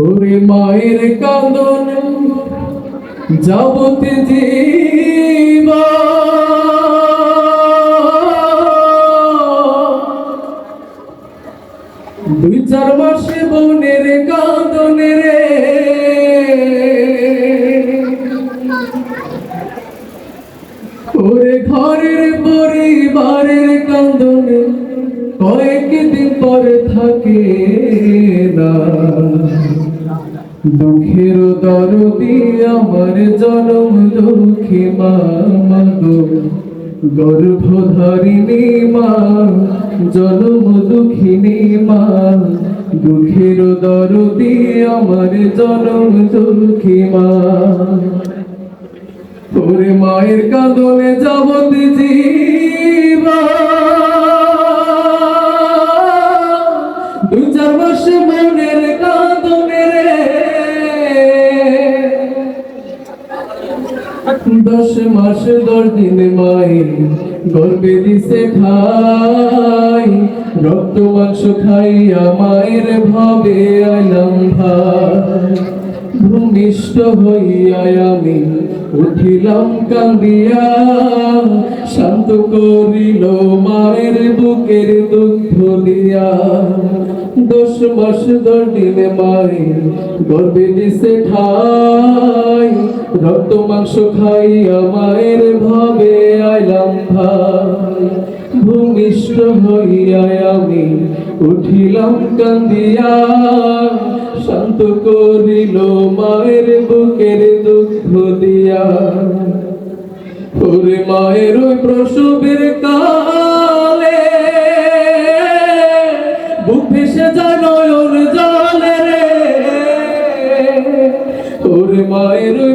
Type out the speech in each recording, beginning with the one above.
ওরে মায়ের কাঁদন যাবতে জীবা। দুই চার মাসে বোনের কাঁদনে রে। ওরে ঘরের পরিবারের কাঁদনে কয়েকদিন পরে থাকে না। দুঃখের দরদি আমার জনম দুঃখী মা গো। গর্ভধারিণী মা, জনম দুঃখিনী মা। দুঃখের দরদি আমার জনম দুঃখী মা। ওরে মায়ের কাঁদনে যাবত জীবা দশ মাস দশ দিন মায়ের গর্বে দিছে ঠাই রক্ত, মাংস খাইয়া মায়ের ভাবে আইলাম ভাই। ভূমিষ্ঠ হইয়া আমি উঠিলাম কান্দিয়া। শান্ত করিল মায়ের বুকের দুঃখ দিয়া। দশ মাস দশ দিনে মায়ের গর্বে দিছে ঠাই রক্ত মাংস খাইয়া মায়ের ভাবে আইলাম ভাই। ভূমিষ্ঠ হইয়া আমি উঠিলাম কান্দিয়া। শান্ত করিল মায়ের বুকের দুঃখ দিয়া। ওরে মায়ের ওই প্রসবের কালে, বুক ভেসে যায় নয়ন জলে ওরে মায়ের ওই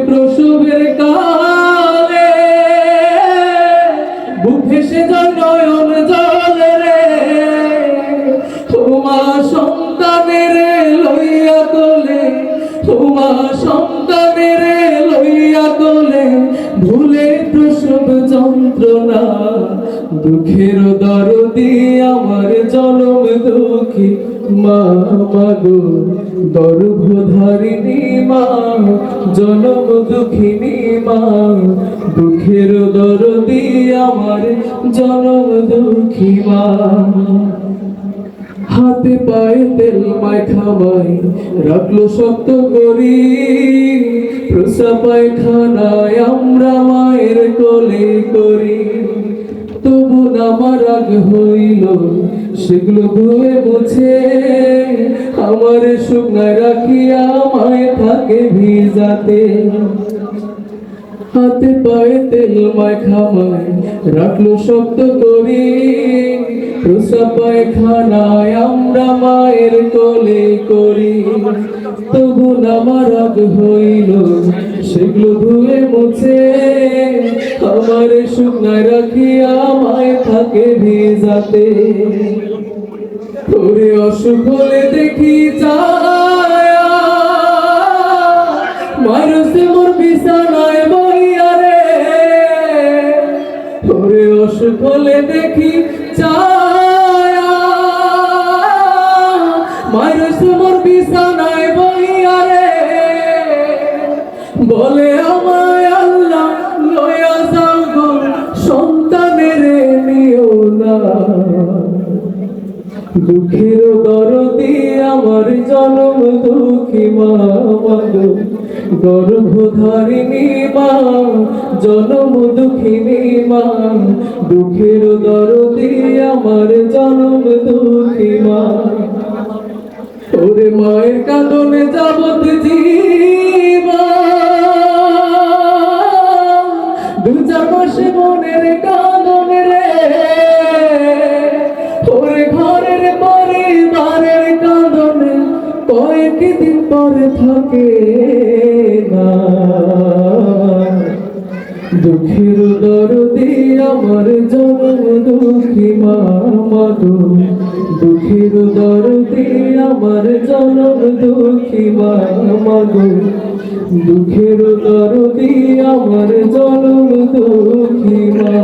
তোমা সন্তানের লইয়া ভুলে প্রসব যন্ত্রণা। দুঃখের দরদি আমার জনম দুঃখী। মা মাগো গর্ভধারিণী মা, জনম দুঃখিনী মা। দুঃখের দরদি আমার জনম দুঃখী মা। হাতে পায়ে তেল মাখামাই রাখল শক্ত করি। প্রসা পায়খানায় আমরা মায়ের কোলে করি। তবু আমার রাগ হইল, সেগুলো ধুয়ে মুছে। আমার শুকনায় রাখিয়া মায় থাকে ভিজাতে। হাতে পায়ে তেল মাখামায় রাখল শক্ত করি। প্রসব পায়খানায় আমরা মায়ের করি। তবু আমার রাগ হইল, সেগুলো ধুয়ে মুছে। আমার শুকনায় রাখিয়া মায় থাকে ভিজাতে। তোরে অসুখ হলে দেখি চায়া মানুষে মোর বিছানায় বইয়া রে। তোরে অসুখ দেখি চায়া মানুষে মোর বিছানায় বইয়া রে। বলে আমায় আল্লাহ, লয়া যাও গো, সন্তানের নিও না। দুঃখের দরদি আমার জনম দুঃখী মা গর্ভধারিণী মা জনম দুঃখিনী মা, দুঃখের দরদি আমার জনম দুঃখী মা। ওরে মায়ের কাঁদনে যাবত জীবা দু চার কয়েকদিন পরে থাকে না দুঃখের দরদি আমার জনম দুঃখী মা মাগো দুঃখের দরদি আমার জনম দুঃখী মা মাগো দুঃখের দরদি আমার জনম দুঃখী মা।